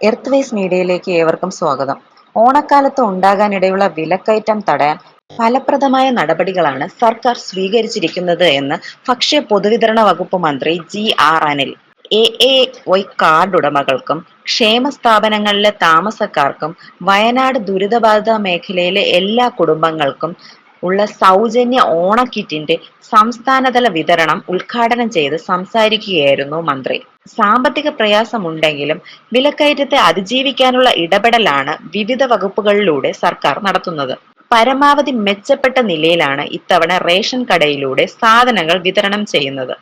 Earth vase മീഡിയയിലേക്ക് ഏവർക്കും സ്വാഗതം. ഓണക്കാലത്ത് ഉണ്ടാകാനിടയുള്ള വിലക്കയറ്റം തടയാൻ ഫലപ്രദമായ നടപടികളാണ് സർക്കാർ സ്വീകരിച്ചിരിക്കുന്നത് എന്ന് ഭക്ഷ്യ പൊതുവിതരണ വകുപ്പ് മന്ത്രി G R Anil. A A Y card ഉടമകൾക്കും ക്ഷേമ സ്ഥാപനങ്ങളിലെ താമസക്കാർക്കും വയനാട് ദുരിതബാധിത മേഖലയിലെ എല്ലാ കുടുംബങ്ങൾക്കും ഉള്ള സൗജന്യ ഓണക്കിറ്റിന്റെ സംസ്ഥാനതല വിതരണം ഉദ്ഘാടനം ചെയ്ത് സംസാരിക്കുകയായിരുന്നു മന്ത്രി. സാമ്പത്തിക പ്രയാസമുണ്ടെങ്കിലും വിലക്കയറ്റത്തെ അതിജീവിക്കാനുള്ള ഇടപെടലാണ് വിവിധ വകുപ്പുകളിലൂടെ സർക്കാർ നടത്തുന്നത്. പരമാവധി മെച്ചപ്പെട്ട നിലയിലാണ് ഇത്തവണ റേഷൻ കടയിലൂടെ സാധനങ്ങൾ വിതരണം ചെയ്യുന്നത്.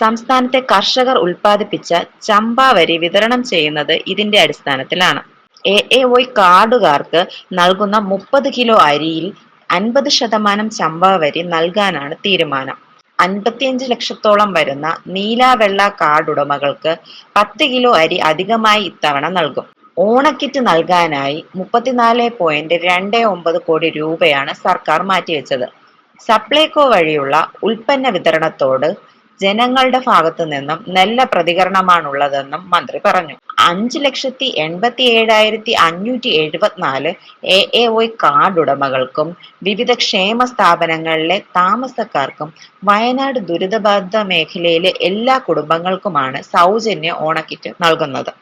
സംസ്ഥാനത്തെ കർഷകർ ഉൽപ്പാദിപ്പിച്ച ചമ്പ വരി വിതരണം ചെയ്യുന്നത് ഇതിന്റെ അടിസ്ഥാനത്തിലാണ്. എ എ വൈ കാർഡുകാർക്ക് നൽകുന്ന മുപ്പത് കിലോ അരിയിൽ അൻപത് ശതമാനം ചമ്പാവരി നൽകാനാണ് തീരുമാനം. അൻപത്തിയഞ്ച് ലക്ഷത്തോളം വരുന്ന നീല വെള്ള കാർഡ് ഉടമകൾക്ക് പത്ത് കിലോ അരി അധികമായി ഇത്തവണ നൽകും. ഓണക്കിറ്റ് നൽകാനായി മുപ്പത്തിനാല് പോയിന്റ് രണ്ട് ഒമ്പത് കോടി രൂപയാണ് സർക്കാർ മാറ്റിവെച്ചത്. സപ്ലൈകോ വഴിയുള്ള ഉൽപ്പന്ന വിതരണത്തോട് ജനങ്ങളുടെ ഭാഗത്തു നിന്നും നല്ല പ്രതികരണമാണുള്ളതെന്നും മന്ത്രി പറഞ്ഞു. അഞ്ച് ലക്ഷത്തി എൺപത്തി ഏഴായിരത്തി അഞ്ഞൂറ്റി എഴുപത്തിനാല് എ എ ഒ കാർഡ് ഉടമകൾക്കും വിവിധ ക്ഷേമ സ്ഥാപനങ്ങളിലെ താമസക്കാർക്കും വയനാട് ദുരിതബാധിത മേഖലയിലെ എല്ലാ കുടുംബങ്ങൾക്കുമാണ് സൗജന്യ ഓണക്കിറ്റ് നൽകുന്നത്.